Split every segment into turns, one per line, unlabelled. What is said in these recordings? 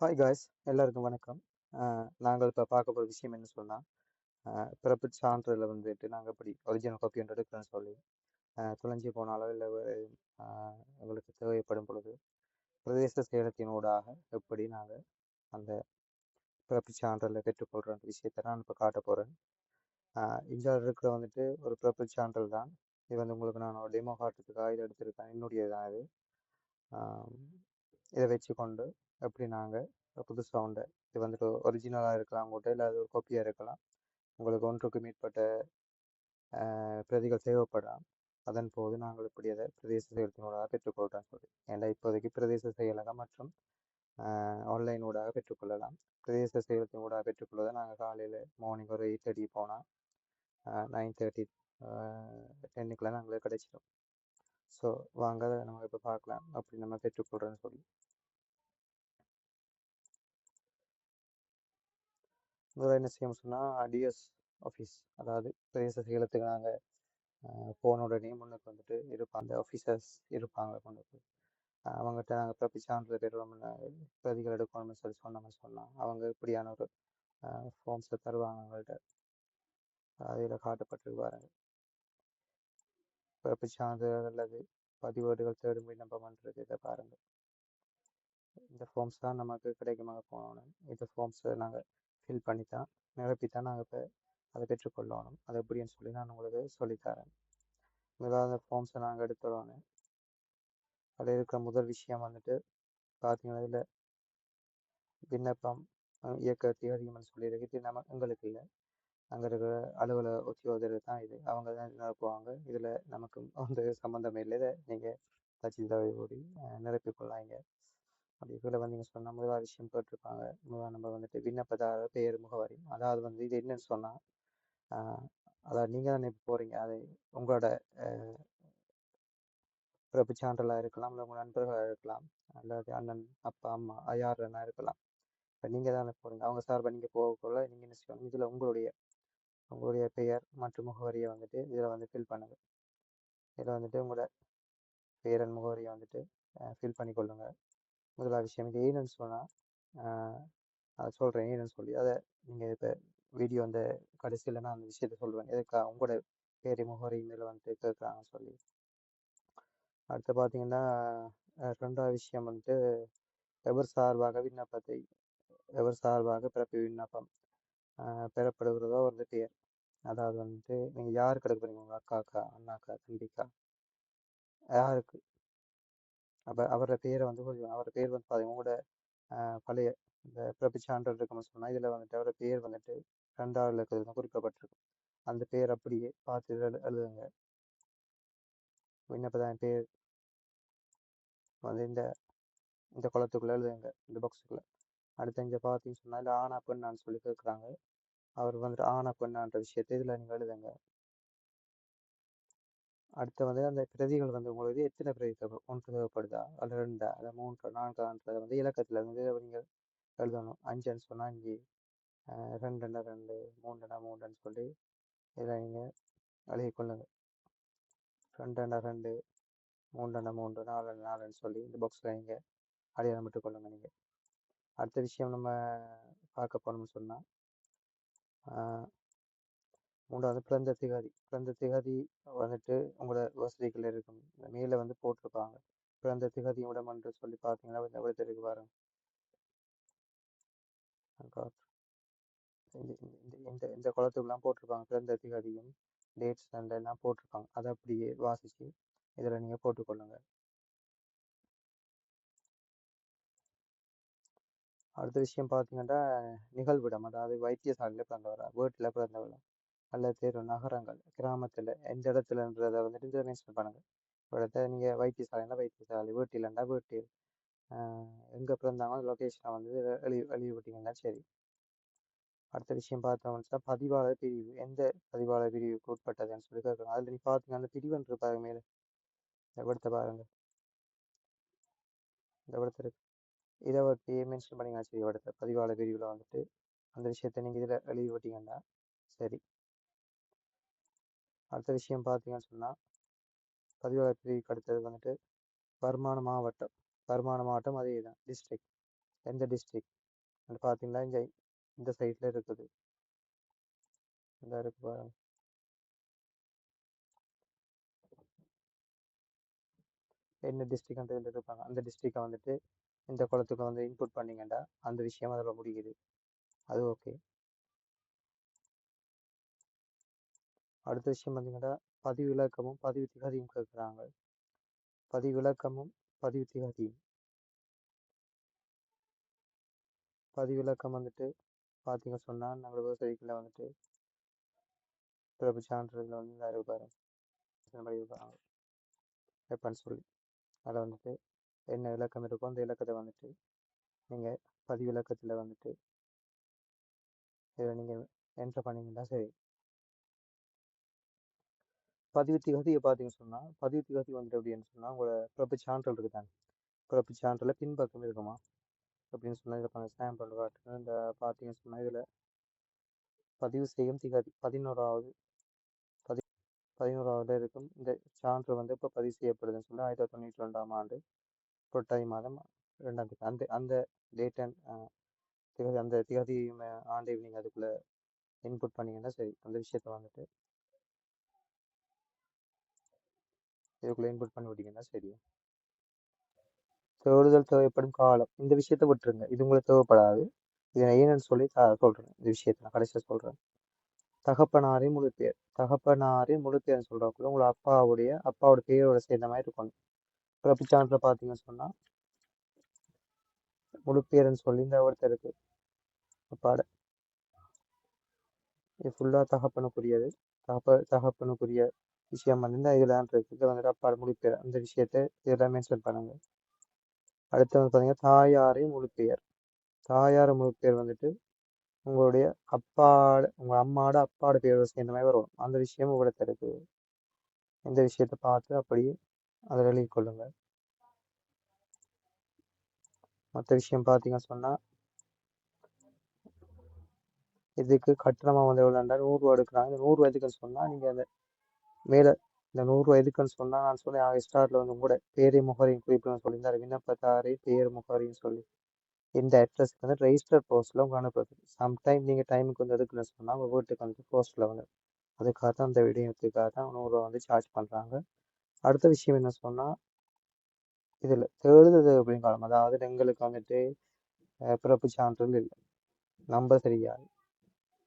Hi guys எல்லாருக்கும் வணக்கம். நாங்கள் இப்போ பார்க்க போகிற விஷயம் என்ன சொன்னால் பிறப்பு சான்றிதழை வந்துட்டு நாங்கள் எப்படி ஒரிஜினல் காப்பி ஒன்று எடுக்கிறோன்னு சொல்லி தொலைஞ்சி போனாலோ இல்லை எங்களுக்கு தேவைப்படும் பொழுது பிரதேச செயலத்தினூடாக எப்படி நாங்கள் அந்த பிறப்பு சான்றிதழை பெற்றுக்கொள்கிற விஷயத்தை நான் இப்போ காட்ட போகிறேன் இந்தியாவில் இருக்கிற வந்துட்டு ஒரு பிறப்பு சான்றிதழ் தான். இது வந்து உங்களுக்கு நான் ஒரு டெமோ காட்டுறதுக்காக இதை எடுத்திருக்கேன். என்னுடைய தான் இது. இதை வச்சுக்கொண்டு எப்படி நாங்கள் புதுசாக சவுண்டை இது வந்துட்டு ஒரிஜினலாக இருக்கலாம் உங்கள்கிட்ட இல்லை அது ஒரு காப்பியாக இருக்கலாம் உங்களுக்கு ஒன்றுக்கு மேற்பட்ட பிரதிகள் தேவைப்படலாம். அதன் போது நாங்கள் இப்படி அதை பிரதேச செயலத்தினூடாக பெற்றுக்கொள்கிறோம் சொல்லி. ஏன்னா இப்போதைக்கு பிரதேச செயலகம் மற்றும் ஆன்லைன் ஊடாக பெற்றுக்கொள்ளலாம். பிரதேச செயலத்தின் ஊடாக பெற்றுக்கொள்வதை நாங்கள் காலையில் மார்னிங் ஒரு எயிட் தேர்ட்டி போனால் நைன் தேர்ட்டி டென்னுக்குலாம் நாங்களே கிடைச்சிடும் ஸோ வாங்க அதை நம்ம இப்போ பார்க்கலாம். அப்படி நம்ம பெற்றுக்கொள்கிறோன்னு சொல்லி. முதல்ல என்ன செய்யணும் சொன்னால் டிஎஸ் ஆஃபீஸ் அதாவது பிரதேச செயலத்துக்கு நாங்கள் போன உடனே முன்னுக்கு வந்துட்டு இருப்பாங்க அந்த ஆஃபீஸர்ஸ் இருப்பாங்க கொண்டு அவங்ககிட்ட நாங்கள் பிறப்பு சான்றிதழ் பெறுவோம்னு பிரதிகள் எடுக்கணும்னு சொல்லி சொன்னோம்னு சொன்னால் அவங்க இப்படியான ஒரு ஃபார்ம்ஸை தருவாங்க அவங்கள்ட்ட. அதில் காட்டப்பட்டிருக்கு பாருங்க பிறப்பு சான்றிதழ் அல்லது பதிவேடுகள் தேடும் பண்ணுறது இதை பாருங்கள் இந்த ஃபார்ம்ஸ் தான் நமக்கு கிடைக்குமா போனோன்னு. இந்த ஃபார்ம்ஸை நாங்கள் ஃபில் பண்ணி தான் நிரப்பி தான் நாங்கள் இப்போ அதை பெற்றுக்கொள்ளணும். அது எப்படின்னு சொல்லி நான் உங்களுக்கு சொல்லித்தரேன் முதலாவது அந்த ஃபார்ம்ஸை நாங்கள் எடுத்துடனே அதில் இருக்கிற முதல் விஷயம் வந்துட்டு பார்த்தீங்கன்னா இதில் விண்ணப்பம் இயக்க அதிகம்னு சொல்லியிருக்கு. இது நம்ம எங்களுக்கு இல்லை. அங்கே இருக்கிற அலுவலக உத்தியோகர் தான் இது. அவங்க தான் நிரப்புவாங்க. இதில் நமக்கு வந்து சம்மந்தமே இல்லை. இதை நீங்கள் தச்சிதாவை ஓடி நிரப்பிக்கொள்ளாங்க அப்படி கீழே வந்தீங்க சொன்னால் முதலாவது விஷயம் போட்டிருப்பாங்க முதல்ல நம்ம வந்துட்டு விண்ணப்பதாரர் பெயர் முகவரி. அதாவது வந்து இது என்னன்னு சொன்னால் அதாவது நீங்கள் தானே இப்போ போகிறீங்க அது உங்களோட பிறப்பு சான்றலாக இருக்கலாம் இல்லை உங்கள் நண்பர்களாக இருக்கலாம் அல்லது அண்ணன் அப்பா அம்மா யாருன்னா இருக்கலாம். இப்போ நீங்கள் தானே போகிறீங்க அவங்க சார்பாக நீங்கள் போகக்குள்ள நீங்கள் என்ன செய்யணும்? இதில் உங்களுடைய உங்களுடைய பெயர் மற்றும் முகவரியை வந்துட்டு இதில் வந்து ஃபில் பண்ணுங்க. இதில் வந்துட்டு உங்களோட பெயரன் முகவரியை வந்துட்டு ஃபில் பண்ணி கொள்ளுங்கள் முதலாக விஷயம் இது ஏன்னு சொன்னால் அதை சொல்கிறேன் ஏன்னு சொல்லி அதை நீங்கள் இப்போ வீடியோ அந்த கடைசியில் நான் அந்த விஷயத்த சொல்லுவேன். எதுக்கா உங்களோட பேர் முகவரி மேலே வந்துட்டு கேட்குறாங்கன்னு சொல்லி. அடுத்து பார்த்தீங்கன்னா ரெண்டாவது விஷயம் வந்துட்டு எவர் சார்பாக விண்ணப்பத்தை எவர் சார்பாக பிறப்பு விண்ணப்பம் பெறப்படுகிறதோ வந்து பேர் அதாவது வந்துட்டு நீங்கள் யாருக்கு எடுக்க போறீங்க? உங்கள் அக்காக்கா அண்ணாக்கா தம்பிக்கா? யாருக்கு? அப்போ அவரோட பேரை வந்து கொஞ்சம் அவரோட பேர் வந்து பார்த்தீங்கன்னா உங்களோட பழைய இந்த பிறப்பு சான்றிதழ் இருக்குன்னு சொன்னால் இதில் வந்துட்டு அவரோட பேர் வந்துட்டு ரெண்டாவது இருக்கிறது குறிப்பிடப்பட்டிருக்கும் அந்த பேர் அப்படியே பார்த்து எழுதுங்க. விண்ணப்பதான் பேர் வந்து இந்த இந்த குளத்துக்குள்ளே எழுதுங்க இந்த பாக்ஸுக்குள்ளே அடுத்து இங்கே பார்த்தீங்கன்னு சொன்னால் இல்லை ஆனா பெண்ணான்னு சொல்லி கேட்குறாங்க அவர் வந்துட்டு ஆனா பெண்ணான்ற விஷயத்தை இதில் நீங்கள் எழுதுங்க. அடுத்து வந்து அந்த பிரதிகள் வந்து உங்களுக்கு எத்தனை பிரதி தேவை ஒன்று தேவைப்படுதா அல்ல ரெண்டா? அல்ல மூன்று நான்கான்றதை வந்து இலக்கத்தில் வந்து நீங்கள் எழுதணும். அஞ்சுன்னு சொன்னால் அஞ்சு ரெண்டுன்னா ரெண்டு மூன்றுனா மூன்றுன்னு சொல்லி இதில் நீங்கள் எழுதி கொள்ளுங்கள் ரெண்டுன்னா ரெண்டு மூன்றுன்னா மூன்று நாலு நாலுன்னு சொல்லி இந்த பாக்ஸில் நீங்கள் அடையாளம் விட்டு கொள்ளுங்க நீங்கள் அடுத்த விஷயம் நம்ம பார்க்க போனோம்னு சொன்னால் மூன்றாவது பிறந்த திகாதி. பிறந்த திகாதி வந்துட்டு உங்களோட வசதிகள் இருக்கும். மேலே வந்து போட்டிருப்பாங்க. பிறந்த திகாதி இடம் என்று சொல்லி பார்த்தீங்கன்னா எவ்வளோ இடத்துக்கு பாருங்க. இந்த இந்த குளத்துக்குலாம் போட்டிருப்பாங்க. பிறந்த திகாதியும் டேட்ஸ் அந்த எல்லாம் போட்டிருப்பாங்க. அதை அப்படியே வாசிச்சு இதில் நீங்கள் போட்டுக்கொள்ளுங்க. அடுத்த விஷயம் பார்த்தீங்கன்னா நிகழ்விடம். அதாவது வைத்தியசாலையில் பிறந்தவரா? வீட்டில் பிறந்தவரா? அல்லது தெரு நகரங்கள் கிராமத்தில் எந்த இடத்துலன்றத வந்துட்டு இதில் மென்ஷன் பண்ணுங்கள் இடத்த நீங்கள் வைத்தியசாலைனா வைத்தியசாலை வீட்டிலண்டா வீட்டில் எங்கே பிறந்தாங்களோ லொக்கேஷனை வந்து எழுதி எழுதி விட்டீங்கன்னா சரி. அடுத்த விஷயம் பார்த்தோம்னா பதிவாளர் பிரிவு. எந்த பதிவாளர் பிரிவுக்கு உட்பட்டதுன்னு சொல்லி கேட்கணும். அதில் நீ பார்த்தீங்க அந்த பிரிவுன்னு இருப்பாங்க மேலே. இந்த இடத்த பாருங்க. இந்த இடத்துல இருக்கு. இதை ஒட்டி மென்ஷன் பண்ணிங்கன்னா சரி படத்தை. பதிவாளர் பிரிவில் வந்துட்டு அந்த விஷயத்தை நீங்கள் இதில் எழுதி விட்டீங்கன்னா சரி. அடுத்த விஷயம் பார்த்தீங்கன்னு சொன்னால் பதிவாளர் பிரிவுக்கு அடுத்தது வந்துட்டு வருமான மாவட்டம். வருமான மாவட்டம் அதே தான். டிஸ்ட்ரிக்ட் எந்த டிஸ்ட்ரிக்ட் பார்த்தீங்கன்னா இந்த இந்த சைடில் இருக்குது. இந்த இருக்கு பாருங்க. என்ன டிஸ்ட்ரிக்ட் இருப்பாங்க அந்த டிஸ்ட்ரிக்டை வந்துட்டு இந்த குளத்துக்கு வந்து இன்புட் பண்ணிங்கண்டா அந்த விஷயம் அதில் முடியுது. அது ஓகே அடுத்த விஷயம் பார்த்தீங்கன்னா பதிவு விளக்கமும் பதிவு திகதியும் கேட்குறாங்க பதிவு விளக்கமும் பதிவு திகதியும். பதிவு விளக்கம் வந்துட்டு பார்த்தீங்க சொன்னால் நம்ம விவசாயிகளை வந்துட்டு பிறப்பு சான்றிதழில் வந்து நிறைய பாரு இந்த மாதிரி இருப்பாங்க. எப்பன்னு சொல்லி. அதில் வந்துட்டு என்ன இலக்கம் இருக்கோ அந்த இலக்கத்தை வந்துட்டு நீங்கள் பதிவு இலக்கத்தில் வந்துட்டு இதில் நீங்கள் என்ட்ரு பண்ணீங்கன்னா சரி. பதிவு திகதியை பார்த்தீங்கன்னு சொன்னால் பதிவு திகதி வந்துட்டு அப்படின்னு சொன்னால் உங்களோட பிறப்பு சான்றல் இருக்குதாங்க பிறப்பு சான்றில் பின்பக்கம் இருக்குமா? அப்படின்னு சொன்னால் இதில் பண்ண சாம்பிள் காட்டுறேன் இந்த பார்த்தீங்கன்னு சொன்னால் இதில் பதிவு செய்யும் திகதி பதினோராவது பதி பதினோராவது இருக்கும். இந்த சான்று வந்து இப்போ பதிவு செய்யப்படுதுன்னு சொல்லி ஆயிரத்தி தொண்ணூற்றி ரெண்டாம் ஆண்டு புரட்டாதி மாதம் ரெண்டாம் தேதி. அந்த அந்த டேட் அண்ட் திகதி அந்த திகதி ஆண்டை நீங்கள் அதுக்குள்ளே இன்புட் பண்ணீங்கன்னா சரி அந்த விஷயத்த வந்துட்டு இதுக்குள்ளே இன்புட் பண்ணி விட்டீங்கன்னா சரி. தேடுதல் தேவைப்படும் காலம். இந்த விஷயத்த விட்டுருங்க. இது உங்களுக்கு தேவைப்படாது. இதை ஏன்னு சொல்லி சொல்கிறேன் இந்த விஷயத்த நான் கடைசியாக சொல்கிறேன் தகப்பனாரே முழு பேர். தகப்பனாரே முழு பேர்னு சொல்கிறக்குள்ள உங்களை அப்பாவுடைய அப்பாவோட பேரோட சேர்ந்த மாதிரி இருக்கணும். பிறப்பு சான்றில் பார்த்தீங்கன்னு சொன்னால் முழு பேருன்னு சொல்லி இந்த ஒருத்தருக்கு அப்பாட. இது ஃபுல்லாக தகப்பனுக்குரியது. தகப்ப தகப்பனுக்குரிய விஷயம் வந்து இந்த இருக்குது வந்துட்டு அப்பா முழு அந்த விஷயத்தை இதெல்லாம் மென்ஷன் பண்ணுங்க. அடுத்து வந்து பார்த்தீங்கன்னா தாயாரே முழு தாயார் தாயார வந்துட்டு உங்களுடைய அப்பாட உங்க அம்மாவோட அப்பாவோட பேர் சேர்ந்த மாதிரி வரும். அந்த விஷயம் உங்கள்கிட்ட இருக்கு. இந்த விஷயத்த பார்த்து அப்படியே அதை எழுதி கொள்ளுங்க. மற்ற விஷயம் பார்த்தீங்கன்னு சொன்னால் இதுக்கு கட்டணமாக வந்து எவ்வளோ நூறுரூவா எடுக்கிறாங்க. இந்த நூறுரூவா எதுக்குன்னு சொன்னால் நீங்கள் அந்த மேலே இந்த நூறுரூவா எதுக்குன்னு சொன்னால் நான் சொல்லி ஸ்டார்டில் வந்து கூட பேரை முகரையும் குறிப்பிடணும் சொல்லியிருந்தாரு. விண்ணப்பத்தாரே பேர் முகரையும் சொல்லி. இந்த அட்ரஸ்க்கு வந்து ரெஜிஸ்டர் போஸ்ட்டில் உங்கள் அனுப்புறது சம்டைம் நீங்கள் டைமுக்கு வந்து எடுக்கணும்னு சொன்னால் உங்கள் வீட்டுக்கு வந்து போஸ்ட்டில் வந்து. அதுக்காக தான் அந்த விடயத்துக்காக தான் நூறுரூவா வந்து சார்ஜ் பண்ணுறாங்க அடுத்த விஷயம் என்ன சொன்னால் இதில் தேடுதல் அப்படின்னு காலம் அதாவது எங்களுக்கு வந்துட்டு பிறப்பு சான்றிதழ் இல்லை. நம்பர் தெரியாது.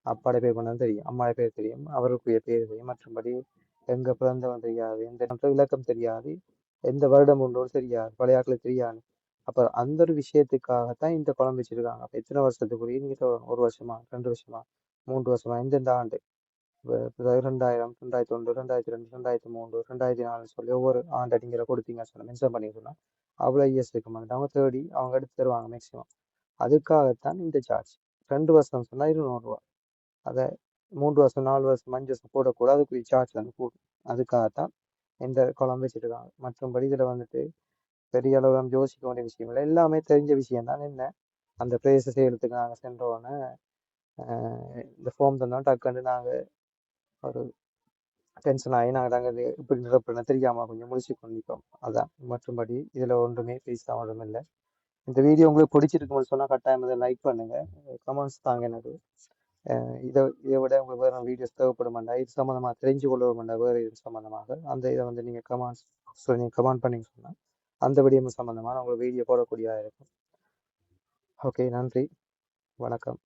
அப்பாட பேர் பண்ணாலும் தெரியும். அம்மாட பேர் தெரியும். அவருக்குரிய பேர் தெரியும். மற்றபடி எங்க பிறந்தவன் தெரியாது எந்த விளக்கம் தெரியாது எந்த வருடம் உண்டோ தெரியாது பழையாக்கள் தெரியாது. அப்புறம் அந்த ஒரு விஷயத்துக்காகத்தான் இந்த குழம்பு வச்சிருக்காங்க. அப்ப எத்தனை வருஷத்துக்குரிய நீங்க ஒரு வருஷமா ரெண்டு வருஷமா மூன்று வருஷமா எந்தெந்த ஆண்டு? ரெண்டாயிரம் ரெண்டாயிரத்தி ஒன்று ரெண்டாயிரத்தி ரெண்டு ரெண்டாயிரத்தி மூன்று ரெண்டாயிரத்தி நாலு சொல்லி ஒவ்வொரு ஆண்டு அடிங்கிற கொடுத்தீங்க சொன்ன மென்ஷன் பண்ணி சொன்னால் அவ்வளோ இயர்ஸ் இருக்க மாட்டாங்க அவங்க தேடி அவங்க எடுத்து தருவாங்க மேக்சிமம் அதுக்காகத்தான் இந்த சார்ஜ் ரெண்டு வருஷம் சொன்னால் இருநூறுவா அதை மூன்று வருஷம் நாலு வருஷம் அஞ்சு வருஷம் போடக்கூட அதுக்குரிய சார்ஜ் வந்து போடும் அதுக்காகத்தான் இந்த குழம்பு வச்சுருக்காங்க. மற்றும்படி இதில் வந்துட்டு பெரிய அளவு நம்ம யோசிக்க வேண்டிய விஷயம் இல்லை. எல்லாமே தெரிஞ்ச விஷயம் தான் என்ன? அந்த பிளேஸை செய்யறதுக்கு நாங்கள் சென்றோன்னே இந்த ஃபார்ம் தந்தோம். டக்குன்னு நாங்கள் ஒரு டென்ஷன் ஆகி நாங்கள் நாங்கள் இப்படி நிரப்புறேன்னு தெரியாமல் கொஞ்சம் முடிச்சு கொண்டிருக்கோம் அதான். மற்றும்படி இதில் ஒன்றுமே பேச ஒன்றும் இல்லை. இந்த வீடியோ உங்களுக்கு பிடிச்சிருக்கும்போது சொன்னால் கட்டாயம் இதை லைக் பண்ணுங்கள் கமெண்ட்ஸ் தாங்க எனக்கு. இதை இதை விட உங்களுக்கு வேறு வீடியோஸ் தேவைப்படுமாண்டா இது சம்மந்தமாக தெரிஞ்சு கொள்ள வேறு இது சம்மந்தமாக அந்த இதை வந்து நீங்கள் கமெண்ட்ஸ் ஸோ நீங்கள் கமெண்ட் பண்ணிங்க சொன்னால் அந்த விடியம் சம்மந்தமாக உங்களுக்கு வீடியோ போடக்கூடியதாக இருக்கும். ஓகே நன்றி. வணக்கம்.